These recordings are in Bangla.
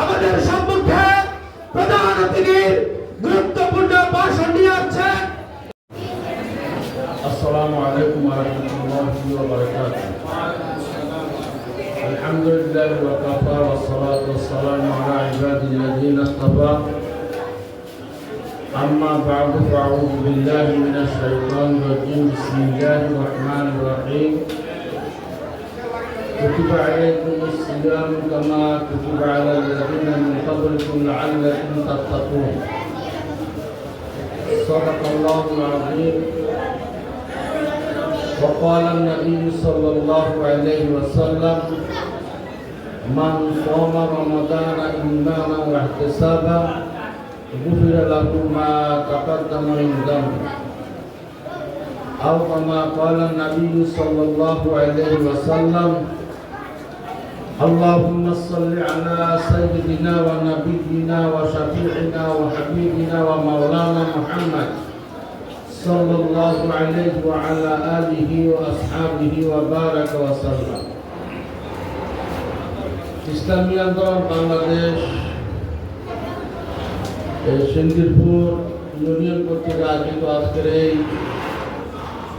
আমাদের সম্মুখে প্রধান অতিথির গুরুত্বপূর্ণ ভাষণ নিয়ে আসছেন السلام عليكم ورحمة الله وبركاته الحمد لله وكفى والصلاة والسلام على عباده الذين اصطفى أما بعد فأعوذ بالله من الشيطان الرجيم بسم الله الرحمن الرحيم كتب عليكم الصيام كما كتب على الذين من قبلكم لعلكم تتقون. صدق الله العظيم. وقال النبي صلى الله عليه وسلم من صام رمضان إيمانا واحتسابا غفر له ما تقدم من ذنبه أو كما قال النبي صلى الله عليه وسلم اللهم صل على سيدنا ونبينا وشفيعنا وحبيبنا ومولانا محمد صلى الله عليه وعلى آله وأصحابه وبارك وسلم ইসলামী আন্দোলন বাংলাদেশ এই সিন্দিরপুর ইউনিয়ন কর্তৃক আয়োজিত আজকের এই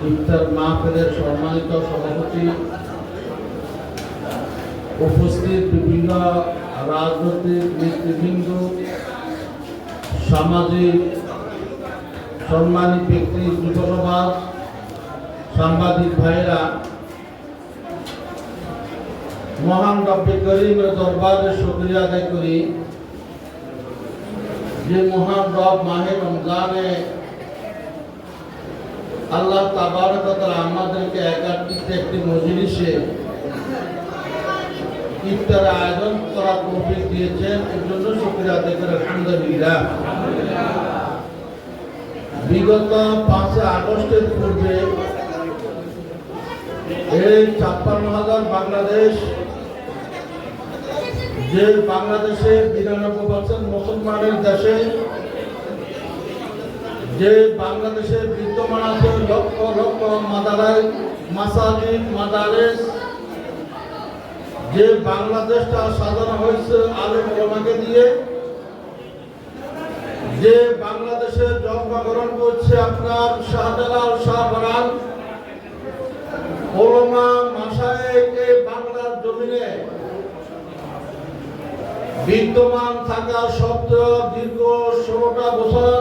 ইফতার মাহফিলের সম্মানিত সভাপতি উপস্থিত বিভিন্ন রাজনৈতিক নেতৃবৃন্দ, সামাজিক সম্মানিত ব্যক্তি, যুবসমাজ, সাংবাদিক ভাইয়েরা, মহান রব্বে করিমের দরবারে শুক্রিয়া আদায় করি। যে মহান রব মাহে রমজানে আল্লাহ তাবারকতালা আমাদেরকে একাত্রিত একটি মজলিসে ইফতার আয়োজন করার তৌফিক দিয়েছেন। এর জন্য আদায় আলহামদুলিল্লাহ। বিগত আগস্টের পূর্বে এই ছাপ্পান্ন হাজার বাংলাদেশ, যে বাংলাদেশে বিরানব্বই পার্সেন্ট মুসলমানের দেশে, যে বাংলাদেশে বিদ্যমান আছে লক্ষ লক্ষ মাদারাই মাসাজিদ যে বাংলাদেশটা সাজানো হয়েছে আলেম ওলামাকে দিয়ে, যে বাংলাদেশে জন্মগ্রহণ করছে আপনার শাহজালাল শাহবারান, ওলমা মাসায়েক এই বাংলার জমিনে বিদ্যমান থাকা সত্ত্বেও দীর্ঘ ষোলোটা বছর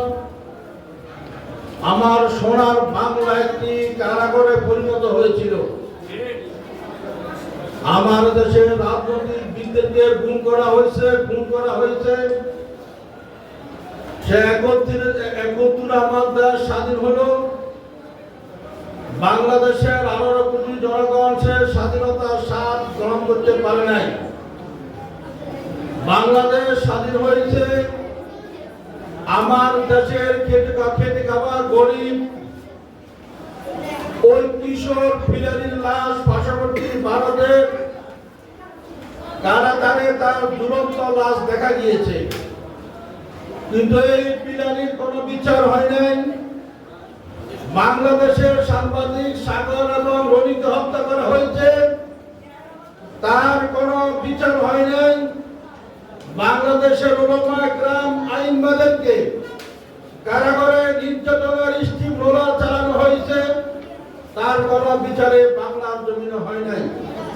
আমার সোনার বাংলা একটি কারাগারে পরিণত হয়েছিল। আমার দেশে রাজনৈতিক বিদ্যুৎকে গুম করা হয়েছে গুম করা হয়েছে। সে একত্রিশ একত্রিশ আমার দেশ স্বাধীন হলো। বাংলাদেশের আঠারো কোটি জনগণ সে স্বাধীনতার স্বাদ গ্রহণ করতে পারে নাই। বাংলাদেশ স্বাধীন হয়েছে। আমার দেশের খেতে খেতে খাবার গরিব ওই কিশোর লাশ পার্শ্ববর্তী ভারতের কারাগারে তার দুরন্ত লাশ দেখা গিয়েছে। কিন্তু এই বিচার হয় নাই। বাংলাদেশের সাংবাদিক সাগর এবং রনিকে হত্যা করা হয়েছে। তার কোনো বিচার হয় নাই। বাংলাদেশের ওলামা গ্রাম আইনবাদেরকে কারাগারে নির্যাতনের কোনো বিচারে বাংলার জমিনে হয় নাই।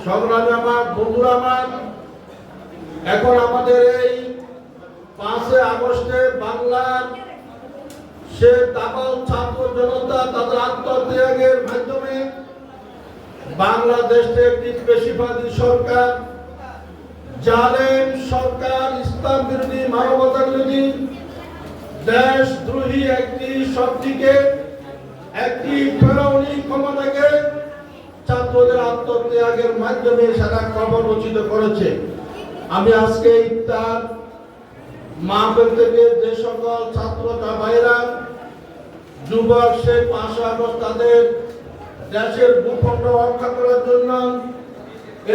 সংগ্রামী আমার, বন্ধুরা আমার, এখন আমাদের এই পাঁচই আগস্টে বাংলার সে দাবাল ছাত্র জনতা তাদের আত্মত্যাগের মাধ্যমে বাংলাদেশে একটি সরকার, জালেম সরকার, ইসলাম বিরোধী মানবতা বিরোধী দেশদ্রোহী একটি শক্তিকে একটি ফেরাউনি ক্ষমতাকে ছাত্রদের আত্মত্যাগের মাধ্যমে সারা খবর রচিত করেছে। আমি আজকে ইফতার মাহফিল থেকে যে সকল ছাত্র ভাইরা যুবক সে আগস্ট তাদের দেশের ভূখণ্ড রক্ষা করার জন্য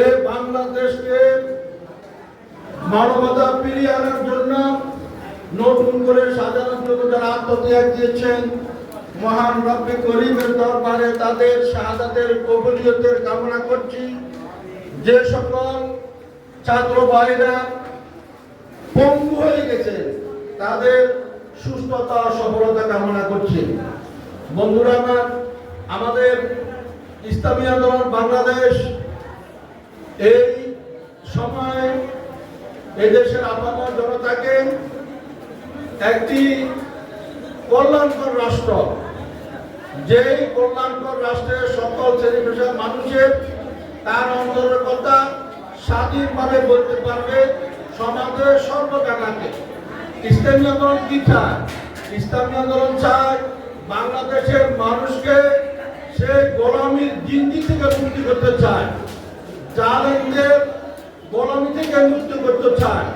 এই বাংলাদেশকে মানবতা ফিরিয়ে আনার জন্য নতুন করে সাজানোর জন্য যারা আত্মত্যাগ দিয়েছেন মহান রব্বে করিমের দরবারে তাদের শাহাদাতের কবুলিয়তের কামনা করছি। যে সকল ছাত্র ভাইরা পঙ্গু হয়ে গেছে, তাদের সুস্থতা, সফলতা কামনা করছি। বন্ধুরা আমার, আমাদের ইসলামী আন্দোলন বাংলাদেশ এই সময় এদেশের আপামর জনতাকে একটি কল্যাণকর রাষ্ট্র যেই কল্যাণকর রাষ্ট্রের সকল শ্রেণি পেশার মানুষের তার অন্তরের কথা স্বাধীনভাবে বলতে পারবে সমাজের সর্বজায়গাতে ইসলামী আন্দোলন কি চায়? ইসলামী আন্দোলন চায় বাংলাদেশের মানুষকে সে গোলামীর জিন্দি থেকে মুক্তি করতে চায়। জালেমদের গোলামি থেকে মুক্তি করতে চায়।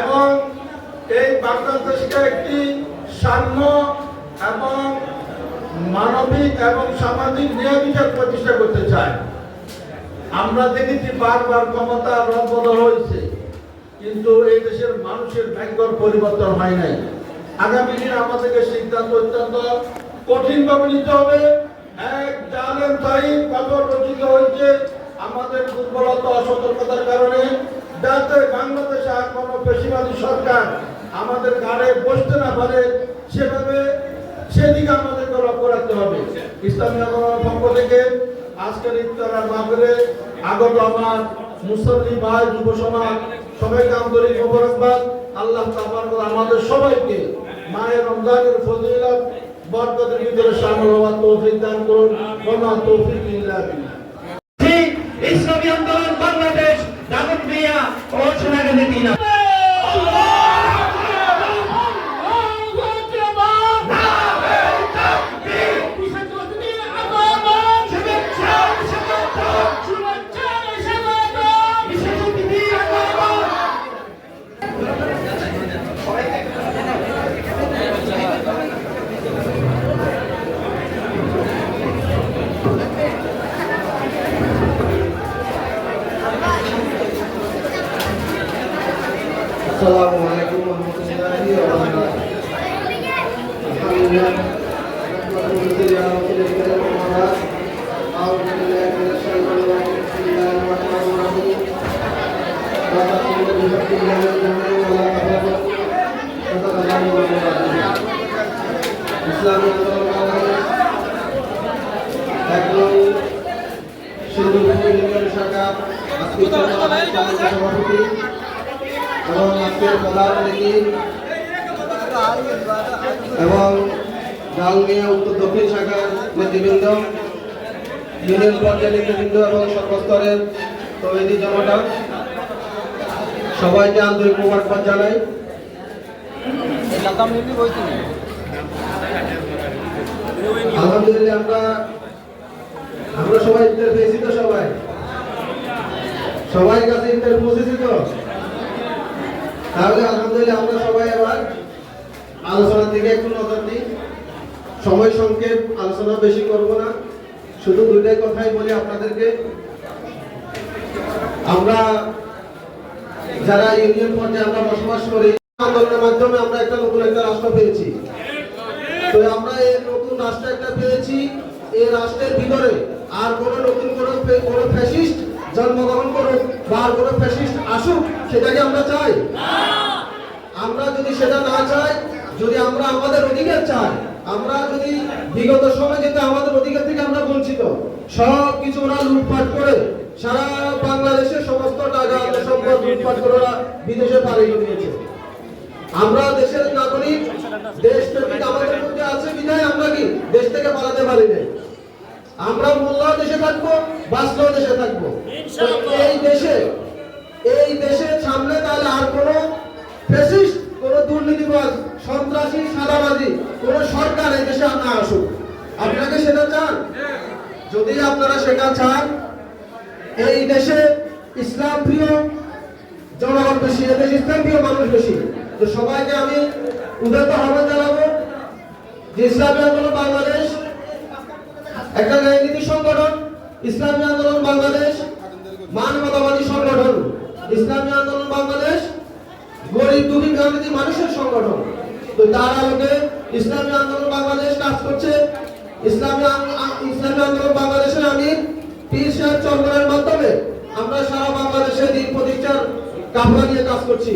এবং এই বাংলাদেশকে একটি সাম্য এবং মানবিক এবং সামাজিক বিচার প্রতিষ্ঠা করতে চায়। আমরা দেখেছি বারবার ক্ষমতা রদবদল হয়েছে, কিন্তু এই দেশের মানুষের ভাগ্যর পরিবর্তন হয় নাই। আগামী দিন আমাদেরকে সিদ্ধান্ত অত্যন্ত কঠিন ভাবে নিতে হবে। এক জালেম তাই খবর রচিত হয়েছে আমাদের দুর্বলতা অসতর্কতার কারণে। যাতে বাংলাদেশে আর কোনো পেশিবাদী সরকার আমাদের গাড়ে বসতে না পারে, সেভাবে সেদিকে আমাদেরকে লক্ষ্য রাখতে হবে। ইসলামী আন্দোলনের পক্ষ থেকে আজকের ইফতারের মাহফিলে আগত আমার মুসল্লি ভাই যুব সমাজ সবাইকে আন্তরিক মোবারকবাদ। আল্লাহ তাআলা আমাদের সবাইকে মায়ের রমজানের ফজিলত বরকতের ভিতরে শামিল হওয়ার তৌফিক দান করুন। ওয়া তৌফিক ইল্লা বিল্লাহ। ইসলামী আন্দোলন বাংলাদেশ দাবুদ মিয়া ও সোনাগাজী দিনা আল্লাহ! সভাপতি এবং আজকের প্রধান এবং ডালমিয়া উত্তর দক্ষিণ শাখার নেতৃবৃন্দ ইউনিয়ন পর্যায়ের নেতৃবৃন্দ এবং সর্বস্তরের তৈরি জনতা, সবাইকে আন্তরিক মোবারকবাদ জানাই। আলহামদুলিল্লাহ, আমরা আমরা সবাই ইফতার পেয়েছি তো সবাই? সবাই কাছে ইফতার পৌঁছেছি তো? তাহলে আলহামদুলিল্লাহ, আমরা সবাই এবার আলোচনার দিকে একটু সময় সংক্ষেপ আলোচনা বেশি করব না। শুধু দুইটাই কথাই বলি আপনাদেরকে। আমরা যারা ইউনিয়ন পর্যায়ে আমরা বসবাস করি, আন্দোলনের মাধ্যমে আমরা একটা নতুন একটা রাষ্ট্র পেয়েছি। তো আমরা এই নতুন রাষ্ট্র একটা পেয়েছি। এই রাষ্ট্রের ভিতরে আর কোনো নতুন কোনো কোনো ফ্যাসিস্ট জন্মগ্রহণ করুক বা আর কোনো ফ্যাসিস্ট আসুক, সেটাকে আমরা চাই। আমরা যদি সেটা না চাই, যদি আমরা আমাদের অধিকার চাই আমরা যদি বিগত সময় যেতে আমাদের অধিকার থেকে আমরা বঞ্চিত সব কিছু ওরা লুটপাট করে সারা বাংলাদেশের সমস্ত টাকা সম্পদ লুটপাট করে ওরা বিদেশে পালিয়ে নিয়েছে আমরা দেশের নাগরিক দেশ প্রেমিক আমাদের মধ্যে আছে বিধায় আমরা কি দেশ থেকে পালাতে পারি না আমরা মোল্লাও দেশে থাকব বাঁচলেও দেশে থাকব। এই দেশে এই দেশের সামনে তাহলে আর কোনো ফেসিস্ট কোনো দুর্নীতিবাজ সন্ত্রাসী, সাদাবাজি, কোনো সরকার এই দেশে না আসুক। আপনাকে সেটা চান? যদি আপনারা সেটা চান, এই দেশে ইসলাম প্রিয় জনগণ বেশি এদেশে ইসলাম প্রিয় মানুষ বেশি। তো সবাইকে আমি উদারত আহ্বান জানাব যে ইসলামী আন্দোলন বাংলাদেশ, একটা রাজনীতি সংগঠন, ইসলামী আন্দোলন বাংলাদেশ, মানবতাবাদী সংগঠন। ইসলামী আন্দোলন বাংলাদেশ, গরিব দুঃখী মানুষের সংগঠন। তো তার আলোকে ইসলামী আন্দোলন বাংলাদেশ কাজ করছে। ইসলামী ইসলামী আন্দোলন বাংলাদেশের আমি পীর সাহেব চন্দ্রের মাধ্যমে আমরা সারা বাংলাদেশে দিন প্রতিষ্ঠার কাফলা নিয়ে কাজ করছি।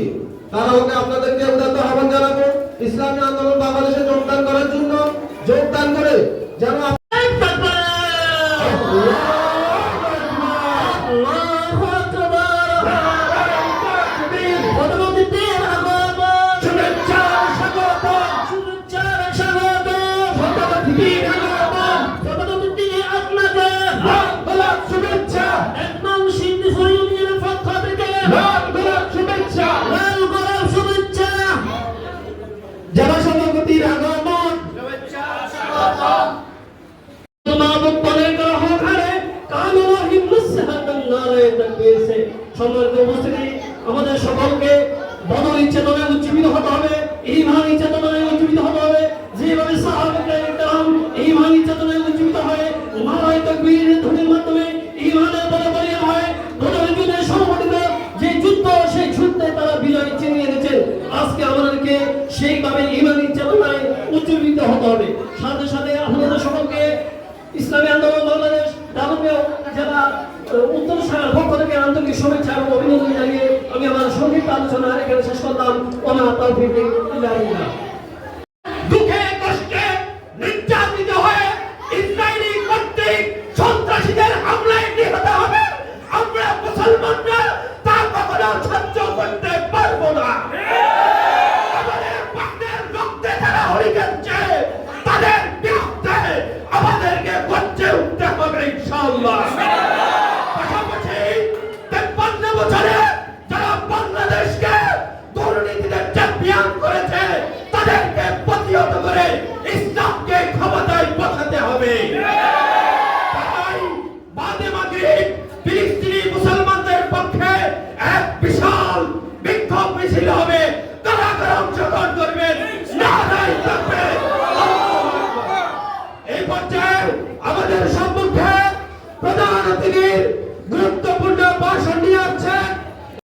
তারা ওকে আপনাদেরকে উদাত্ত আহ্বান জানাব, ইসলামী আন্দোলন বাংলাদেশে যোগদান করার জন্য, যোগদান করে যেন সকলকে বদলি চেতনায় উজ্জীবিত হতে হবে ইমানি চেতনায় উজ্জীবিত হতে হবে যেভাবে সাহাবায়ে کرام ইমানি চেতনায় উজ্জীবিত হয়ে নারায় তকবীর ধ্বনির মাধ্যমে ইমানের বলে বলিয়ে হয় বদলের যুদ্ধে সংগঠিত যে যুদ্ধ সেই যুদ্ধে তারা বিজয় চিনিয়ে এনেছেন আজকে আমাদেরকে সেইভাবে ইমানি চেতনায় উজ্জীবিত হতে হবে সাথে সাথে আপনাদের সকলকে ইসলামী আন্দোলন বাংলাদেশ দামনীয় জেলা আহ, উত্তর শাখার পক্ষ থেকে আন্তরিক শুভেচ্ছা এবং অভিনন্দন জানিয়ে আমি আমার সংক্ষিপ্ত আলোচনা এখানে শেষ করলাম। ওনা তৌফিক ইল্লা